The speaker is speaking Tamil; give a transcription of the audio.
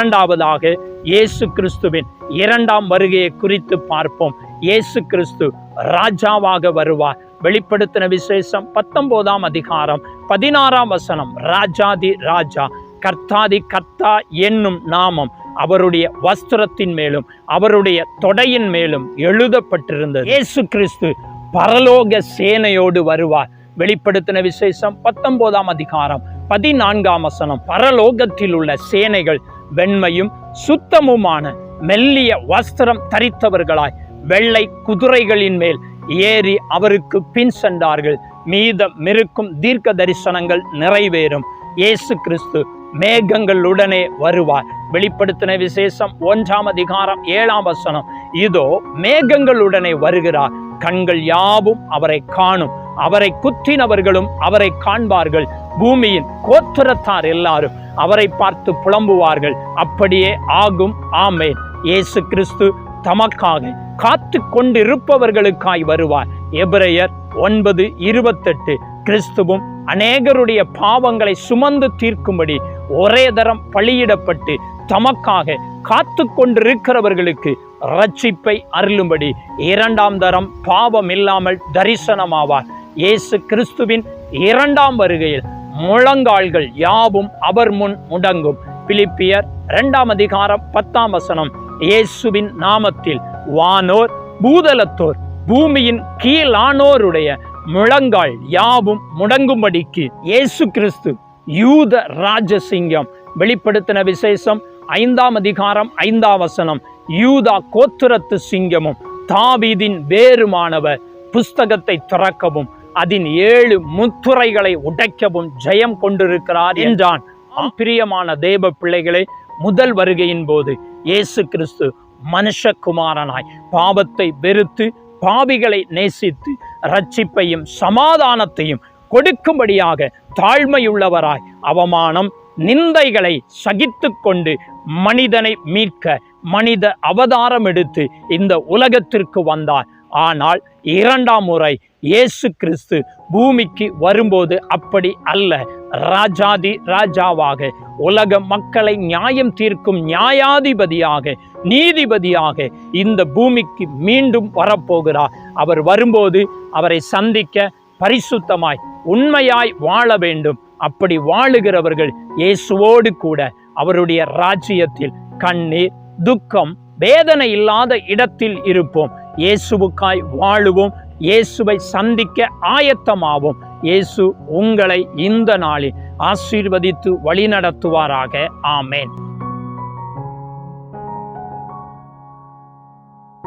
இரண்டாவதாக இயேசு கிறிஸ்துவின் இரண்டாம் வருகையை குறித்து பார்ப்போம். இயேசு கிறிஸ்து ராஜாவாக வருவார். வெளிப்படுத்தின விசேஷம் பத்தொன்பதாம் அதிகாரம் பதினாறாம் வசனம். ராஜாதி ராஜா கர்த்தாதி கர்த்தா என்னும் நாமம் அவருடைய வஸ்திரத்தின் மேலும் அவருடைய தொடையின் மேலும் எழுதப்பட்டிருந்தது. இயேசு கிறிஸ்து பரலோக சேனையோடு வருவார். வெளிப்படுத்தின விசேஷம் பத்தொன்பதாம் அதிகாரம் பதினான்காம் வசனம். பரலோகத்தில் உள்ள சேனைகள் வெண்மையும் சுத்தமுமான மெல்லிய வஸ்திரம் தரித்தவர்களாய் வெள்ளை குதிரைகளின் மேல் ஏறி அவருக்கு பின் சென்றார்கள். மீதம் மிருக்கும் தீர்க்க தரிசனங்கள் நிறைவேறும். இயேசு கிறிஸ்து மேகங்களுடனே வருவார். வெளிப்படுத்தின விசேஷம் ஒன்றாம் அதிகாரம் ஏழாம் வசனம். இதோ மேகங்களுடனே வருகிறார். கண்கள் யாவும் அவரை காணும். அவரை குத்தினவர்களும் அவரை காண்பார்கள். பூமியின் கோத்திரத்தார் எல்லாரும் அவரை பார்த்து புலம்புவார்கள். அப்படியே ஆகும் ஆமேன். இயேசு கிறிஸ்து தமக்காக காத்து கொண்டிருப்பவர்களுக்காய் வருவார். எபிரேயர் ஒன்பது இருபத்தெட்டு. கிறிஸ்துவும் அநேகருடைய பாவங்களை சுமந்து தீர்க்கும்படி ஒரே தரம் பலியிடப்பட்டு தமக்காக காத்து கொண்டிருக்கிறவர்களுக்கு ரட்சிப்பை அருளும்படி இரண்டாம் தரம் பாவம் இல்லாமல் தரிசனமாவார். இயேசு கிறிஸ்துவின் இரண்டாம் வருகையில் முழங்கால்கள் யாவும் அவர் முன் முடங்கும். பிலிப்பியர் இரண்டாம் அதிகாரம் பத்தாம் வசனம். இயேசுவின் நாமத்தில் வானோர் பூதலத்தோர் பூமியின் கீழானோருடைய முழங்கால் யாவும் முடங்கும்படிக்கு இயேசு கிறிஸ்து யூத ராஜசிங்கம் வெளிப்படுத்தின விசேஷம் ஐந்தாம் அதிகாரம் ஐந்தாம் வசனம். யூதா கோத்திரத்து சிங்கமும் தாவீதின் வேறுமானவர் புஸ்தகத்தை திறக்கவும் அதன் ஏழு முத்துரைகளை உடைக்கவும் ஜெயம் கொண்டிருக்கிறார் என்றான். ஆம் பிரியமான தேவ பிள்ளைகளே முதல் வருகையின் போது இயேசு கிறிஸ்து மனுஷகுமாரனாய் பாவத்தை வெறுத்து பாவிகளை நேசித்து ரட்சிப்பையும் சமாதானத்தையும் கொடுக்கும்படியாக தாழ்மையுள்ளவராய் அவமானம் நிந்தைகளை சகித்து கொண்டு மனிதனை மீட்க மனித அவதாரம் எடுத்து இந்த உலகத்திற்கு வந்தார். ஆனால் இரண்டாம் முறை இயேசு கிறிஸ்து பூமிக்கு வரும்போது அப்படி அல்ல. ராஜாதி ராஜாவாக உலக மக்களை நியாயம் தீர்க்கும் நியாயாதிபதியாக நீதிபதியாக இந்த பூமிக்கு மீண்டும் வரப்போகிறார். அவர் வரும்போது அவரை சந்திக்க பரிசுத்தமாய் உண்மையாய் வாழ வேண்டும். அப்படி வாழுகிறவர்கள் இயேசுவோடு கூட அவருடைய ராஜ்யத்தில் கண்ணீர் துக்கம் வேதனை இல்லாத இடத்தில் இருப்போம். இயேசுவுக்காய் வாழுவோம். இயேசுவை சந்திக்க ஆயத்தமாவோம். இயேசு உங்களை இந்த நாளில் ஆசீர்வதித்து வழிநடத்துவாராக. ஆமேன்.